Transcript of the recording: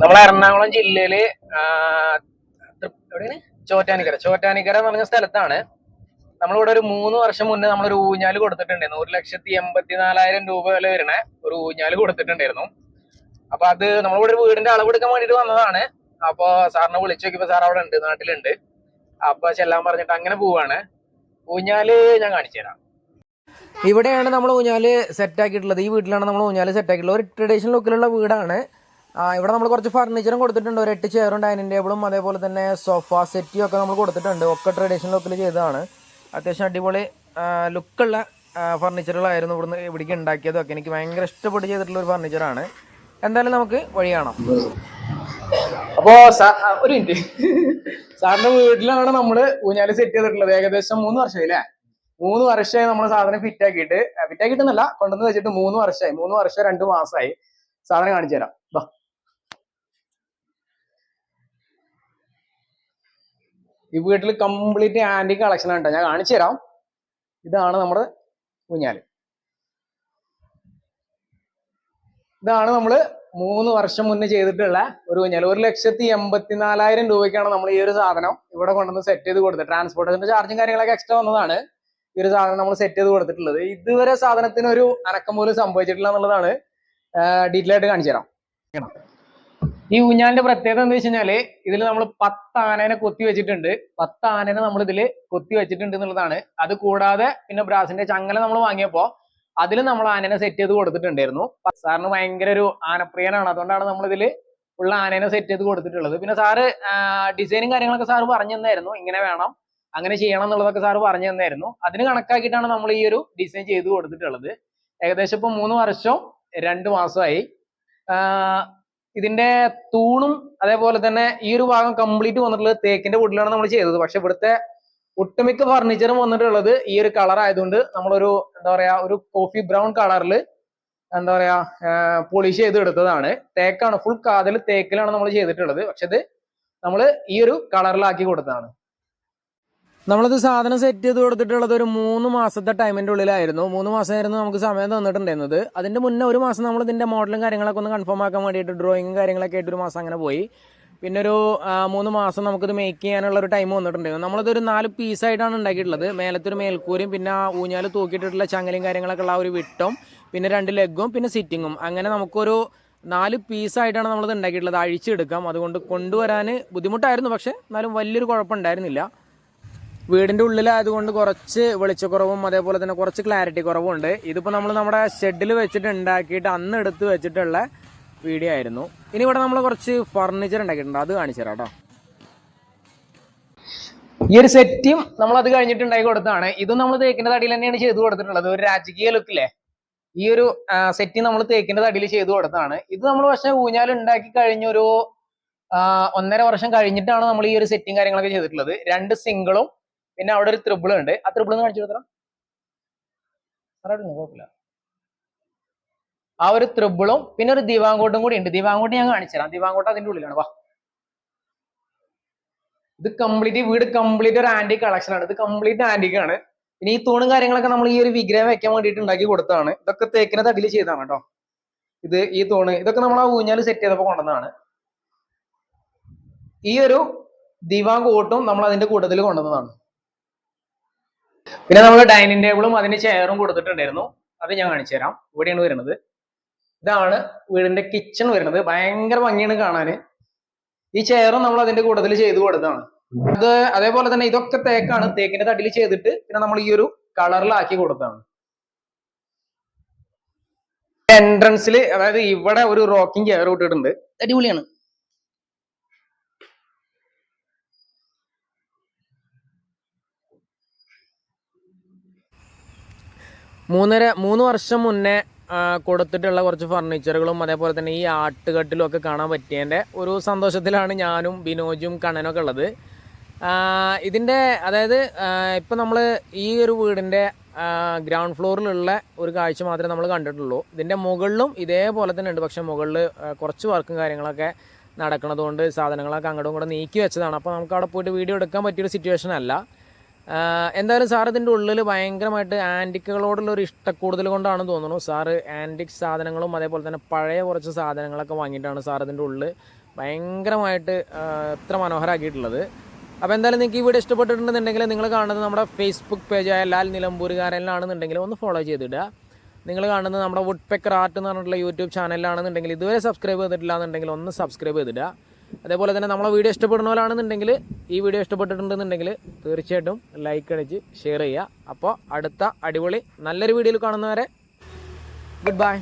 നമ്മൾ എറണാകുളം ജില്ലയിൽ എവിടെയാണ്? ചോറ്റാനിക്കര. ചോറ്റാനിക്കര എന്ന് പറഞ്ഞ സ്ഥലത്താണ്. നമ്മളിവിടെ ഒരു മൂന്ന് വർഷം മുന്നേ നമ്മളൊരു ഊഞ്ഞാൽ കൊടുത്തിട്ടുണ്ടായിരുന്നു. ഒരു ലക്ഷത്തി എൺപത്തിനാലായിരം രൂപ വില വരുന്ന? ഒരു ഊഞ്ഞാൽ കൊടുത്തിട്ടുണ്ടായിരുന്നു. അപ്പൊ അത് നമ്മളിവിടെ ഒരു വീടിന്റെ അളവ് എടുക്കാൻ വേണ്ടിട്ട് വന്നതാണ്. അപ്പൊ സാറിനെ വിളിച്ചു നോക്കിയപ്പോ സാർ അവിടെ ഉണ്ട് നാട്ടിലുണ്ട്. അപ്പൊ ചെല്ലാൻ പറഞ്ഞിട്ട് അങ്ങനെ പോവാണ്. ഊഞ്ഞാൽ ഞാൻ കാണിച്ചു തരാം. ഇവിടെയാണ് നമ്മൾ ഊഞ്ഞാൽ സെറ്റ് ആക്കിയിട്ടുള്ളത്. ഈ വീട്ടിലാണ് നമ്മൾ ഊഞ്ഞാൽ സെറ്റ് ആക്കിയിട്ടുള്ളത്. ഒരു ട്രഡീഷണൽ ലുക്കിലുള്ള വീടാണ്. ഇവിടെ നമ്മൾ കുറച്ച് ഫർണിച്ചറും കൊടുത്തിട്ടുണ്ട്. ഒരു എട്ട് ചെയറും ഡൈനിങ് ടേബിളും അതേപോലെ തന്നെ സോഫ സെറ്റും ഒക്കെ നമ്മൾ കൊടുത്തിട്ടുണ്ട്. ഒക്കെ ട്രഡീഷണൽ ലുക്കിൽ ചെയ്തതാണ്. അത്യാവശ്യം അടിപൊളി ലുക്കുള്ള ഫർണിച്ചറുകളായിരുന്നു ഇവിടുന്ന് ഇവിടേക്ക് ഉണ്ടാക്കിയതൊക്കെ എനിക്ക് ഭയങ്കര ഇഷ്ടപ്പെട്ട് ചെയ്തിട്ടുള്ള ഒരു ഫർണിച്ചറാണ് എന്തായാലും നമുക്ക് വഴി കാണാം. അപ്പോ ഒരു മിനിറ്റ് സാറിന്റെ വീട്ടിലാണ് നമ്മൾ ഊഞ്ഞാൽ സെറ്റ് ചെയ്തിട്ടുള്ളത്. ഏകദേശം മൂന്ന് വർഷമായി അല്ലേ? മൂന്ന് വർഷമായി നമ്മൾ സാധനം ഫിറ്റ് ആക്കിയിട്ട്. ഫിറ്റ് ആക്കിയിട്ടെന്നല്ല കൊണ്ടുവന്ന് വെച്ചിട്ട് മൂന്ന് വർഷമായി. മൂന്ന് വർഷം രണ്ട് മാസമായി സാധനം കാണിച്ചു തരാം വാ ഈ വീട്ടിൽ കംപ്ലീറ്റ് ആന്റി കളക്ഷൻ ആണ് ഞാൻ കാണിച്ചു തരാം. ഇതാണ് നമ്മുടെ ഊഞ്ഞാൽ. ഇതാണ് നമ്മൾ മൂന്ന് വർഷം മുന്നേ ചെയ്തിട്ടുള്ള ഒരു ഊഞ്ഞാൽ. ഒരു ലക്ഷത്തി എൺപത്തിനാലായിരം രൂപയ്ക്കാണ് നമ്മൾ ഈ ഒരു സാധനം ഇവിടെ കൊണ്ടുവന്ന് സെറ്റ് ചെയ്ത് കൊടുത്തത്. ട്രാൻസ്പോർട്ടേഷന്റെ ചാർജും കാര്യങ്ങളൊക്കെ എക്സ്ട്രാ വന്നതാണ്. ഈ ഒരു സാധനം നമ്മൾ സെറ്റ് ചെയ്ത് കൊടുത്തിട്ടുള്ളത്. ഇതുവരെ സാധനത്തിന് ഒരു അനക്കം പോലും സംഭവിച്ചിട്ടില്ല എന്നുള്ളതാണ് ഡീറ്റെയിൽ ആയിട്ട് കാണിച്ചു തരാം. ഈ ഊഞ്ഞാലിന്റെ പ്രത്യേകത എന്താ വെച്ച് കഴിഞ്ഞാൽ ഇതിൽ നമ്മൾ പത്ത് ആനേനെ കൊത്തി വെച്ചിട്ടുണ്ട്. പത്ത് ആനേനെ നമ്മൾ ഇതിൽ കൊത്തി വെച്ചിട്ടുണ്ട് എന്നുള്ളതാണ്. അത് കൂടാതെ പിന്നെ ബ്രാസിന്റെ ചങ്ങല നമ്മൾ വാങ്ങിയപ്പോ അതിൽ നമ്മൾ ആനേനെ സെറ്റ് ചെയ്ത് കൊടുത്തിട്ടുണ്ടായിരുന്നു. സാറിന് ഭയങ്കര ഒരു ആനപ്രിയനാണ്. അതുകൊണ്ടാണ് നമ്മൾ ഇതിൽ ഉള്ള ആനേനെ സെറ്റ് ചെയ്ത് കൊടുത്തിട്ടുള്ളത്. പിന്നെ സാറ് ഡിസൈനും കാര്യങ്ങളൊക്കെ സാറ് പറഞ്ഞു തന്നായിരുന്നു. ഇങ്ങനെ വേണം അങ്ങനെ ചെയ്യണം എന്നുള്ളതൊക്കെ സാറ് പറഞ്ഞു തന്നായിരുന്നു. അതിന് കണക്കാക്കിയിട്ടാണ് നമ്മൾ ഈ ഒരു ഡിസൈൻ ചെയ്ത് കൊടുത്തിട്ടുള്ളത്. ഏകദേശം ഇപ്പൊ മൂന്ന് വർഷം രണ്ട് മാസമായി. ഇതിന്റെ തൂണും അതേപോലെ തന്നെ ഈ ഒരു ഭാഗം കംപ്ലീറ്റ് വന്നിട്ടുള്ളത് തേക്കിന്റെ വുഡിലാണ് നമ്മൾ ചെയ്തത്. പക്ഷെ ഇവിടുത്തെ ഒട്ടുമിക്ക ഫർണിച്ചറും വന്നിട്ടുള്ളത് ഈ ഒരു കളർ ആയതുകൊണ്ട് നമ്മളൊരു എന്താ പറയാ ഒരു കോഫി ബ്രൗൺ കളറിൽ എന്താ പറയാ പോളിഷ് ചെയ്ത് എടുത്തതാണ്. തേക്കാണ് ഫുൾ കാതൽ തേക്കിലാണ് നമ്മൾ ചെയ്തിട്ടുള്ളത്. പക്ഷെ ഇത് നമ്മൾ ഈ ഒരു കളറിലാക്കി കൊടുത്തതാണ്. നമ്മളിത് സാധനം സെറ്റ് ചെയ്ത് കൊടുത്തിട്ടുള്ളത് ഒരു മൂന്ന് മാസത്തെ ടൈമിന്റെ ഉള്ളിലായിരുന്നു. മൂന്ന് മാസമായിരുന്നു നമുക്ക് സമയം തന്നിട്ടുണ്ടായിരുന്നത്. അതിന്റെ മുന്നേ ഒരു മാസം നമ്മൾ ഇതിന്റെ മോഡലും കാര്യങ്ങളൊക്കെ ഒന്ന് കൺഫേം ആക്കാൻ വേണ്ടിയിട്ട് ഡ്രോയിങ്ങും കാര്യങ്ങളൊക്കെ ആയിട്ട് ഒരു മാസം അങ്ങനെ പോയി. പിന്നെ ഒരു മൂന്ന് മാസം നമുക്കിത് മേക്ക് ചെയ്യാനുള്ള ഒരു ടൈം വന്നിട്ടുണ്ടായിരുന്നു. നമ്മളിതൊരു നാല് പീസായിട്ടാണ് ഉണ്ടാക്കിയിട്ടുള്ളത്. മേലത്തെ ഒരു മേൽക്കൂരയും പിന്നെ ആ ഊഞ്ഞാൽ തൂക്കിയിട്ടിട്ടുള്ള ചങ്ങലയും കാര്യങ്ങളൊക്കെ ഉള്ള ഒരു വിട്ടും പിന്നെ രണ്ട് ലെഗും പിന്നെ സിറ്റിങ്ങും അങ്ങനെ നമുക്കൊരു നാല് പീസായിട്ടാണ് നമ്മളിത് ഉണ്ടാക്കിയിട്ടുള്ളത്. അഴിച്ചെടുക്കാം. അതുകൊണ്ട് കൊണ്ടുവരാൻ ബുദ്ധിമുട്ടായിരുന്നു. പക്ഷേ എന്നാലും വലിയൊരു കുഴപ്പമുണ്ടായിരുന്നില്ല. വീടിന്റെ ഉള്ളിലായതുകൊണ്ട് കുറച്ച് വെളിച്ചക്കുറവും അതേപോലെ തന്നെ കുറച്ച് ക്ലാരിറ്റി കുറവും ഉണ്ട്. ഇതിപ്പോൾ നമ്മൾ നമ്മുടെ ഷെഡിൽ വെച്ചിട്ട് ഉണ്ടാക്കിയിട്ട് അന്ന് എടുത്ത് വെച്ചിട്ടുള്ള വീഡിയോ ആയിരുന്നു. ഇനി ഇവിടെ നമ്മൾ കുറച്ച് ഫർണിച്ചർ ഉണ്ടാക്കിയിട്ടുണ്ട്. അത് കാണിച്ചു തരാം ഈ ഒരു സെറ്റും നമ്മൾ അത് കഴിഞ്ഞിട്ട് ഉണ്ടാക്കി കൊടുത്താണ് ഇതും നമ്മൾ തേക്കിന്റെ തടിയിൽ തന്നെയാണ് ചെയ്തു കൊടുത്തിട്ടുള്ളത്. ഒരു രാജകീയ ലുക്കില്ലേ ഈ ഒരു സെറ്റ് നമ്മൾ തേക്കിന്റെ തടിയിൽ ചെയ്തു കൊടുത്തതാണ്. ഇത് നമ്മൾ പക്ഷെ ഊഞ്ഞാൽ ഉണ്ടാക്കി കഴിഞ്ഞൊരു ഒന്നര വർഷം കഴിഞ്ഞിട്ടാണ് നമ്മൾ ഈ ഒരു സെറ്റും കാര്യങ്ങളൊക്കെ ചെയ്തിട്ടുള്ളത്. രണ്ട് സിംഗിളും പിന്നെ അവിടെ ഒരു ത്രിബിൾ ഉണ്ട്. ആ ത്രിബിൾ ഒന്ന് കാണിച്ചു കൊടുത്തണം കുഴപ്പമില്ല. ആ ഒരു ത്രിബിളും പിന്നെ ഒരു ദിവാങ്കോട്ടും കൂടി ഉണ്ട്. ദിവാങ്കോട്ട് ഞാൻ കാണിച്ചു തരാം. ദിവാങ്കോട്ട് അതിന്റെ ഉള്ളിലാണ്. വാ. ഇത് കംപ്ലീറ്റ് വീട് കംപ്ലീറ്റ് ഒരു ആന്റിക് കളക്ഷൻ ആണ്. ഇത് കംപ്ലീറ്റ് ആന്റിക് ആണ്. പിന്നെ ഈ തൂണും കാര്യങ്ങളൊക്കെ നമ്മൾ ഈ ഒരു വിഗ്രഹം വെക്കാൻ വേണ്ടിയിട്ട് ഉണ്ടാക്കി കൊടുത്തതാണ്. ഇതൊക്കെ തേക്കിനെ തടിയിൽ ചെയ്തതാണ് കേട്ടോ. ഇത് ഈ തൂണ്. ഇതൊക്കെ നമ്മൾ ആ ഊഞ്ഞാൽ സെറ്റ് ചെയ്തപ്പോൾ കൊണ്ടുവന്നതാണ്. ഈ ഒരു ദിവാങ്കോട്ടും നമ്മൾ അതിന്റെ കൂട്ടത്തിൽ കൊണ്ടുവന്നതാണ്. പിന്നെ നമ്മൾ ഡൈനിങ് ടേബിളും അതിന് ചെയറും കൊടുത്തിട്ടുണ്ടായിരുന്നു. അത് ഞാൻ കാണിച്ചു തരാം. ഇവിടെയാണ് വരുന്നത്. ഇതാണ് വീടിന്റെ കിച്ചൺ വരുന്നത്. ഭയങ്കര ഭംഗിയാണ് കാണാൻ ഈ ചെയറും നമ്മൾ അതിന്റെ കൂട്ടത്തിൽ ചെയ്തു കൊടുത്തതാണ്. അത് അതേപോലെ തന്നെ ഇതൊക്കെ തേക്കാണ്. തേക്കിന്റെ തടിയിൽ ചെയ്തിട്ട് പിന്നെ നമ്മൾ ഈ ഒരു കളറിലാക്കി കൊടുത്തതാണ്. എൻട്രൻസിൽ അതായത് ഇവിടെ ഒരു റോക്കിംഗ് ചെയർ ഇട്ടിട്ടുണ്ട്. അടിപൊളിയാണ്. മൂന്നര മൂന്ന് വർഷം മുന്നേ കൊടുത്തിട്ടുള്ള കുറച്ച് ഫർണിച്ചറുകളും അതേപോലെ തന്നെ ഈ ആട്ടുകട്ടിലും ഒക്കെ കാണാൻ പറ്റിയതിന്റെ ഒരു സന്തോഷത്തിലാണ് ഞാനും ബിനോജും കണ്ണനൊക്കെ ഉള്ളത്. ഇതിന്റെ അതായത് ഇപ്പം നമ്മൾ ഈ ഒരു വീടിന്റെ ഗ്രൗണ്ട് ഫ്ലോറിലുള്ള ഒരു കാഴ്ച മാത്രമേ നമ്മൾ കണ്ടിട്ടുള്ളൂ. ഇതിന്റെ മുകളിലും ഇതേപോലെ തന്നെ ഉണ്ട്. പക്ഷേ മുകളിൽ കുറച്ച് വർക്കും കാര്യങ്ങളൊക്കെ നടക്കണതുകൊണ്ട് സാധനങ്ങളൊക്കെ അങ്ങോട്ടും ഇങ്ങോട്ടും നീക്കി വെച്ചതാണ്. അപ്പോൾ നമുക്ക് അവിടെ പോയിട്ട് വീഡിയോ എടുക്കാൻ പറ്റിയൊരു സിറ്റുവേഷൻ അല്ല. എന്തായാലും സാർ ഇതിന്റെ ഉള്ളിൽ ഭയങ്കരമായിട്ട് ആന്റിക്കുകളോടുള്ള ഒരു ഇഷ്ടക്കൂടുതൽ കൊണ്ടാണ് തോന്നുന്നു. സാറ് ആന്റിക് സാധനങ്ങളും അതേപോലെ തന്നെ പഴയ കുറച്ച് സാധനങ്ങളൊക്കെ വാങ്ങിയിട്ടാണ് സാർ ഇതിന്റെ ഉള്ളിൽ ഭയങ്കരമായിട്ട് എത്ര മനോഹരമാക്കിയിട്ടുള്ളത് അപ്പോൾ എന്തായാലും നിങ്ങൾക്ക് ഈ വീഡിയോ ഇഷ്ടപ്പെട്ടിട്ടുണ്ടെന്നുണ്ടെങ്കിൽ നിങ്ങൾ കാണുന്നത് നമ്മുടെ ഫേസ്ബുക്ക് പേജായ ലാൽ നിലമ്പൂരുകാരനിലാണെന്നുണ്ടെങ്കിൽ ഒന്ന് ഫോളോ ചെയ്തിടുക. നിങ്ങൾ കാണുന്നത് നമ്മുടെ വുഡ് പെക്കർ ആർട്ട് എന്ന് പറഞ്ഞിട്ടുള്ള യൂട്യൂബ് ചാനലിലാണെന്നുണ്ടെങ്കിൽ ഇതുവരെ സബ്സ്ക്രൈബ് ചെയ്തിട്ടില്ല എന്നുണ്ടെങ്കിൽ ഒന്ന് സബ്സ്ക്രൈബ് ചെയ്തിടുക. അതേപോലെ തന്നെ നമ്മളെ വീഡിയോ ഇഷ്ടപ്പെടുന്നവരാണെന്നുണ്ടെങ്കിൽ ഈ വീഡിയോ ഇഷ്ടപ്പെട്ടിട്ടുണ്ടെന്നുണ്ടെങ്കിൽ തീർച്ചയായിട്ടും ലൈക്ക് അടിച്ച് ഷെയർ ചെയ്യുക. അപ്പോൾ അടുത്ത അടിപൊളി നല്ലൊരു വീഡിയോയിൽ കാണുന്നവരെ ഗുഡ് ബൈ